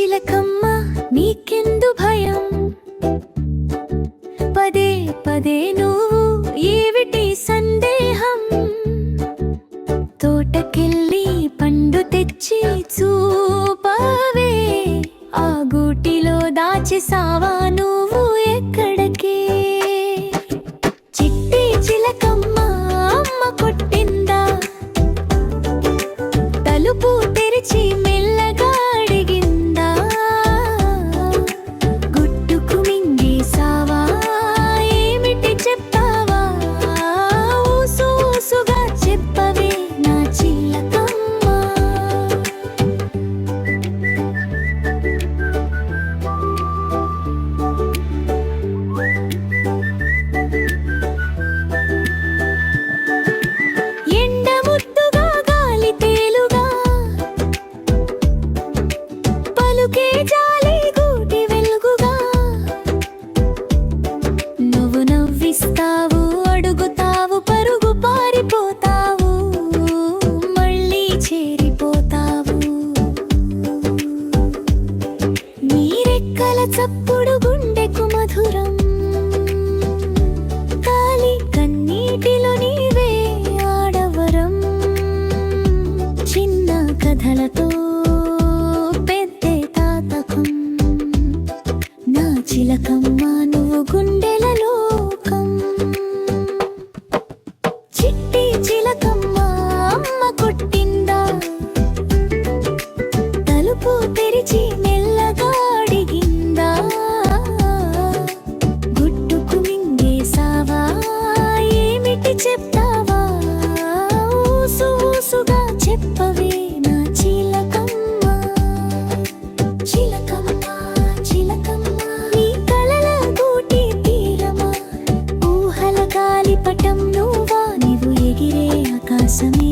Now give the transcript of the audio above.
చిలకమ్మ నీకెందు భయం? పదే పదే నువ్వు ఏమిటి సందేహం? తోటకెళ్ళి పండు తెచ్చి చూపవే? ఆ గూటిలో దాచి సావా నువ్వు ఎక్కడికే? చిట్టి చిలకమ్మ అమ్మ కొట్టిందా? తలుపు తెరిచి నీరెక్కల చప్పుడు గుండెకు మధురం కాలి కన్నీటిలో నీవే ఆడవరం. చిన్న కథలతో పెద్ద తాతకం. నా చిలకమ్మ చెప్తావా? ఊసు ఊసుగా చెప్పవే నా చిలకమ్మ. చిలకమ్మ చిలకమ్మ నీ కలల గూటి తీరమా? ఊహల గాలిపటం నువ్వా? నీవు ఎగిరే ఆకాశమే